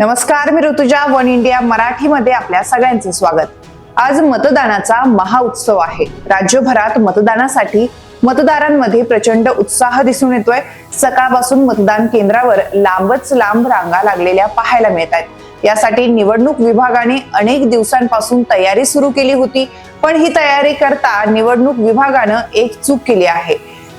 नमस्कार मी Rutuja one India मराठीमध्ये आपल्या सगळ्यांचे स्वागत. आज मतदानाचा महाउत्सव आहे. राज्यभरात मतदानासाठी मतदारांमध्ये प्रचंड उत्साह दिसून येतोय. सकाळपासून मतदान केंद्रावर लांबच लांब रांगा लागलेल्या पाहायला मिळत आहेत. यासाठी निवडणूक विभागाने अनेक दिवसांपासून तयारी सुरू केली होती पण ही तयारी करता निवडणूक विभागानं एक चूक केली आहे.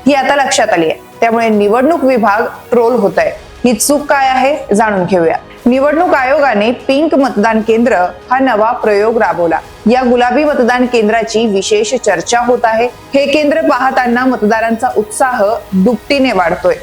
ही आता लक्षात आली आहे. त्यामुळे निवडणूक विभाग ट्रोल होत आहे ही चूक काय आहे जाणून घेऊया. निवडणूक आयोगाने पिंक मतदान केंद्र हा नवा प्रयोग राबवला. या गुलाबी मतदान केंद्राची विशेष चर्चा होत आहे. हे केंद्र पाहताना मतदारांचा उत्साह दुपटीने वाढतोय.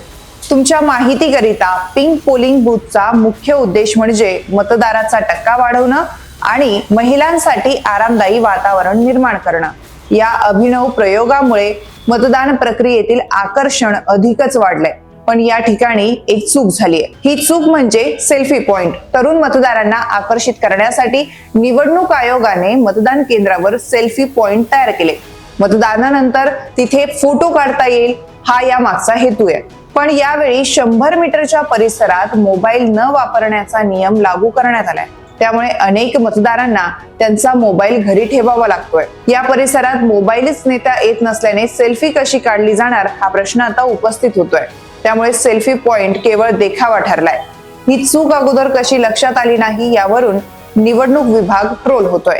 तुमच्या माहितीकरिता पिंक पोलिंग बूथचा मुख्य उद्देश म्हणजे मतदाराचा टक्का वाढवणं आणि महिलांसाठी आरामदायी वातावरण निर्माण करणं. या अभिनव प्रयोगामुळे मतदान प्रक्रियेतील आकर्षण अधिकच वाढलंय. पण या ठिकाणी एक चूक झाली आहे ही चूक म्हणजे सेल्फी पॉइंट तरुण मतदारांना आकर्षित करण्यासाठी निवडणूक आयोगाने मतदान केंद्रावर सेल्फी पॉइंट तयार केले. मतदानानंतर तिथे फोटो काढता येईल हा या मागचा हेतू आहे. पण यावेळी शंभर मीटरच्या परिसरात मोबाईल न वापरण्याचा नियम लागू करण्यात आलाय. त्यामुळे अनेक मतदारांना त्यांचा मोबाईल घरी ठेवावा लागतोय. या परिसरात मोबाईलच नेता येत नसल्याने सेल्फी कशी काढली जाणार हा प्रश्न आता उपस्थित होतोय. त्यामुळे सेल्फी पॉइंट केवळ देखावा ठरलाय. ही चूक अगोदर कशी लक्षात आली नाही यावरून निवडणूक विभाग ट्रोल होतोय.